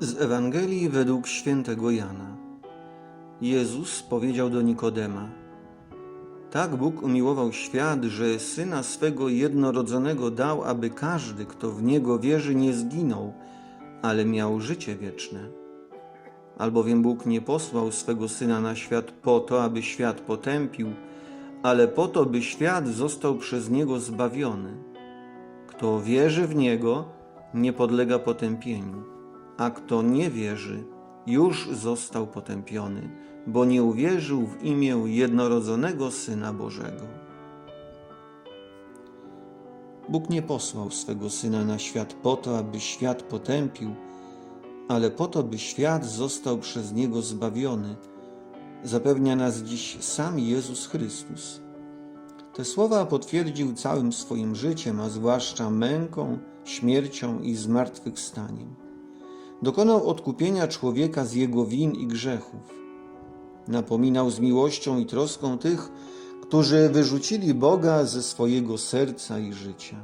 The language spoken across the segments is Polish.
Z Ewangelii według świętego Jana. Jezus powiedział do Nikodema: Tak Bóg umiłował świat, że syna swego jednorodzonego dał, aby każdy, kto w niego wierzy, nie zginął, ale miał życie wieczne. Albowiem Bóg nie posłał swego syna na świat po to, aby świat potępił, ale po to, by świat został przez niego zbawiony. Kto wierzy w niego, nie podlega potępieniu, a kto nie wierzy, już został potępiony, bo nie uwierzył w imię jednorodzonego Syna Bożego. Bóg nie posłał swego Syna na świat po to, aby świat potępił, ale po to, by świat został przez Niego zbawiony, zapewnia nas dziś sam Jezus Chrystus. Te słowa potwierdził całym swoim życiem, a zwłaszcza męką, śmiercią i zmartwychwstaniem. Dokonał odkupienia człowieka z jego win i grzechów. Napominał z miłością i troską tych, którzy wyrzucili Boga ze swojego serca i życia.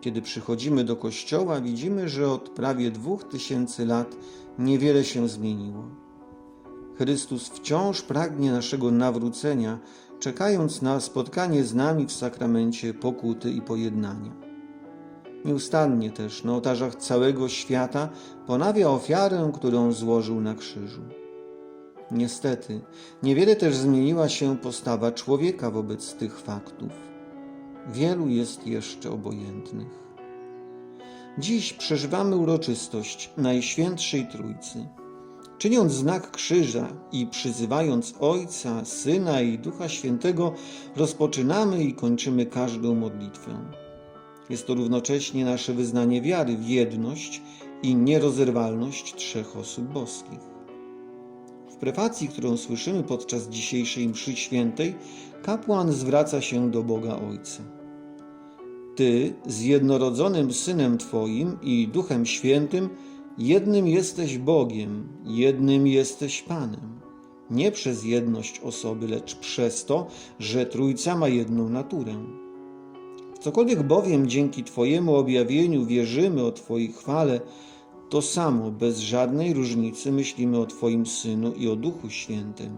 Kiedy przychodzimy do kościoła, widzimy, że od prawie dwóch tysięcy lat niewiele się zmieniło. Chrystus wciąż pragnie naszego nawrócenia, czekając na spotkanie z nami w sakramencie pokuty i pojednania. Nieustannie też na ołtarzach całego świata ponawia ofiarę, którą złożył na krzyżu. Niestety, niewiele też zmieniła się postawa człowieka wobec tych faktów. Wielu jest jeszcze obojętnych. Dziś przeżywamy uroczystość Najświętszej Trójcy. Czyniąc znak krzyża i przyzywając Ojca, Syna i Ducha Świętego, rozpoczynamy i kończymy każdą modlitwę. Jest to równocześnie nasze wyznanie wiary w jedność i nierozerwalność trzech osób boskich. W prefacji, którą słyszymy podczas dzisiejszej mszy świętej, kapłan zwraca się do Boga Ojca. Ty z jednorodzonym Synem Twoim i Duchem Świętym jednym jesteś Bogiem, jednym jesteś Panem. Nie przez jedność osoby, lecz przez to, że Trójca ma jedną naturę. Cokolwiek bowiem dzięki Twojemu objawieniu wierzymy o Twojej chwale, to samo, bez żadnej różnicy myślimy o Twoim Synu i o Duchu Świętym.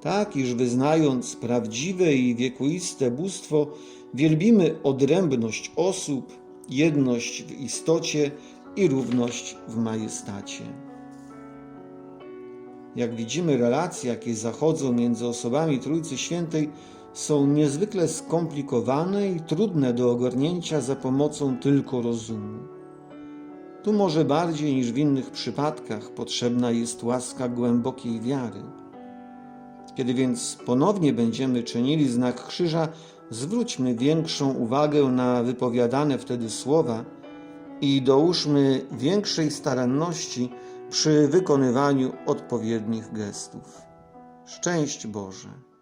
Tak, iż wyznając prawdziwe i wiekuiste bóstwo, wielbimy odrębność osób, jedność w istocie i równość w majestacie. Jak widzimy, relacje, jakie zachodzą między osobami Trójcy Świętej, są niezwykle skomplikowane i trudne do ogarnięcia za pomocą tylko rozumu. Tu może bardziej niż w innych przypadkach potrzebna jest łaska głębokiej wiary. Kiedy więc ponownie będziemy czynili znak krzyża, zwróćmy większą uwagę na wypowiadane wtedy słowa i dołóżmy większej staranności przy wykonywaniu odpowiednich gestów. Szczęść Boże!